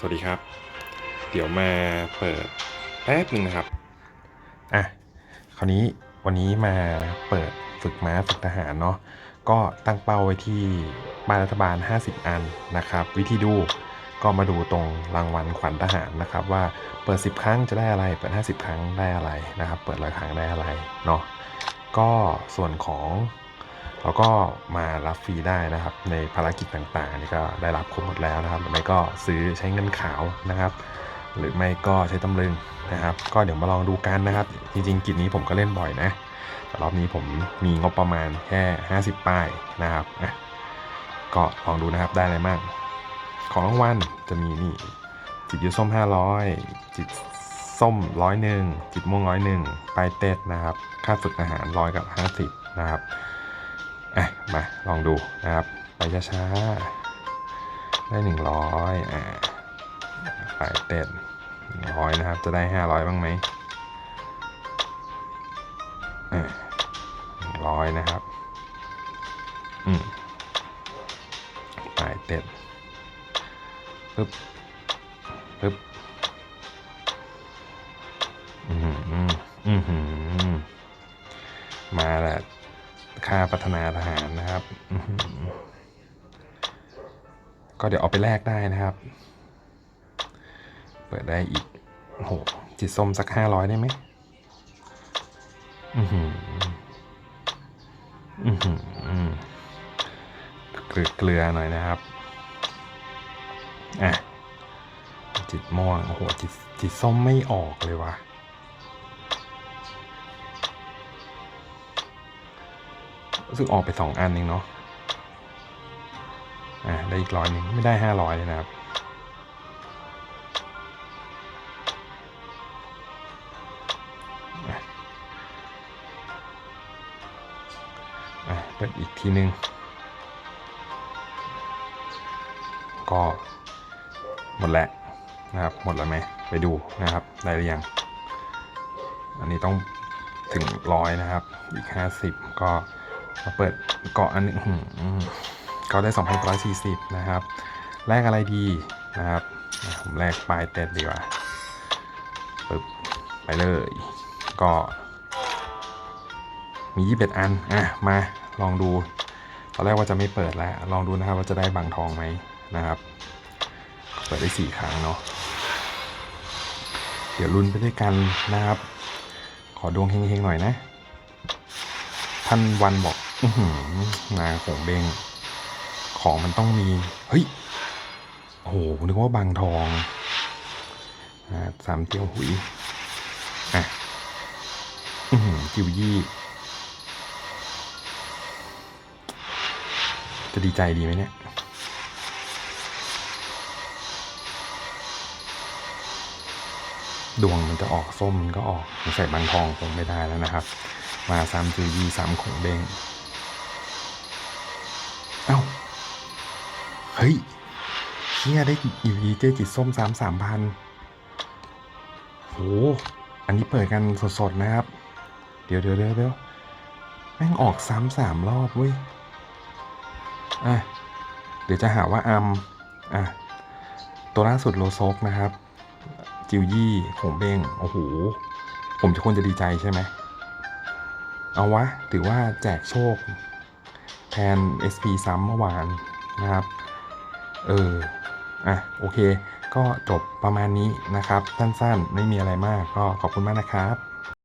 สวัสดีครับ เดี๋ยวมาเปิดแป๊บหนึ่งนะครับ อะ คราวนี้วันนี้มาเปิดฝึกม้าฝึกทหารเนาะ ก็ตั้งเป้าไว้ที่บ้านรัฐบาล 50 อันนะครับ วิธีดูก็มาดูตรงรางวัลขวัญทหารนะครับ ว่าเปิด 10 ครั้งจะได้อะไร เปิด 50 ครั้งได้อะไรนะครับ เปิดร้อยครั้งได้อะไรเนาะ ก็ส่วนของ เราก็มารับฟรีได้นะครับ ในภารกิจต่างๆนนี่ก็ได้รับครบหมดแล้วนะครับหรือไม่ก็ซื้อใช้เงินขาวนะครับ หรือไม่ก็ใช้ตำลึงนะครับ ก็เดี๋ยวมาลองดูกันนะครับ จริงๆกิจนี้ผมก็เล่นบ่อยนะแต่รอบนี้ผมมีงบประมาณแค่ 50 ป้ายนะครับอะก็ลองดูนะครับได้อะไรบ้างของรางวัลจะมีนี่จิตยูส้ม 500 จิตส้มร้อยหนึ่งจิตม่วงร้อยหนึ่งปลายเต็ดนะครับ ค่าฝึกอาหารร้อยกับ 50 นะครับ อะมาลองดูนะครับ ไปช้าๆได้100อ่าปลายเต็ด100นะครับ จะได้500บ้างไหมอ่าร้อยนะครับ อืมปเต็ดปึ๊บปึ๊บอือหืออือหือมาแหละ ค่าพัฒนาทหารนะครับ ก็เดี๋ยวเอาไปแลกได้นะครับ เปิดได้อีกโหจิตส้มสักห้าร้อยได้ไหมอือหืออือหือเกลือหน่อยนะครับ อะ จิตม่วง โอ้โห จิตจิตส้มไม่ออกเลยวะ รู้สึกออกไปสองอันเองเนาะอะได้อีกร้อยหนึ่งไม่ได้ห้าร้อยเลยนะครับอะเปิดอีกทีนึงก็หมดแล้วนะครับ หมดแล้วไหมไปดูนะครับ ได้หรือยัง อันนี้ต้องถึงร้อยนะครับ อีกห้าสิบก็ มาเปิดเกาะอันหนึงอื้อหือก็ได้สองพันร้อยสี่สิบนะครับ แลกอะไรดีนะครับ ผมแลกปลายเต็ดดีกว่าปึ๊บไปเลย ก็มี 21 อัน อะ มาลองดู ตอนแรกว่าจะไม่เปิดแล้ว ลองดูนะครับว่าจะได้บางทองไหมนะครับ เปิดได้ 4 ครั้งเนาะ เดี๋ยวลุ้นไปด้วยกันนะครับ ขอดวงเฮงๆหน่อยนะ ท่านวันบอก มาของเบงของมันต้องมี เฮ้ย โอ้โห นึกว่าบางทองอ่าสามเตียวหุย อะอืจิวยี่ จะดีใจดีไหมเนี่ย ดวงมันจะออกส้มมันก็ออกใส่บางทองคงไม่ได้แล้วนะครับ มาซ้ำจือยี่สามของเบง เอ้า เฮ้ยเฮียได้อยู่ดีเจจิตส้มสามสามพันโห อันนี้เปิดกันสดๆนะครับ เดี๋ยวเดี๋ยวเดี๋ยวเดี๋ยวแม่งออกซ้ำสามรอบเว้ย อะ เดี๋ยวจะหาว่าอัมอะ ตัวล่าสุดโลโซกนะครับ จิวยี่หงเบงโอ้โห ผมจะควรจะดีใจใช่ไหม เอาวะ ถือว่าแจกโชค ทน SP ซ้ำเมื่อวานนะครับ เออ อะ โอเค ก็จบประมาณนี้นะครับ สั้นๆ ไม่มีอะไรมาก ก็ขอบคุณมากนะครับ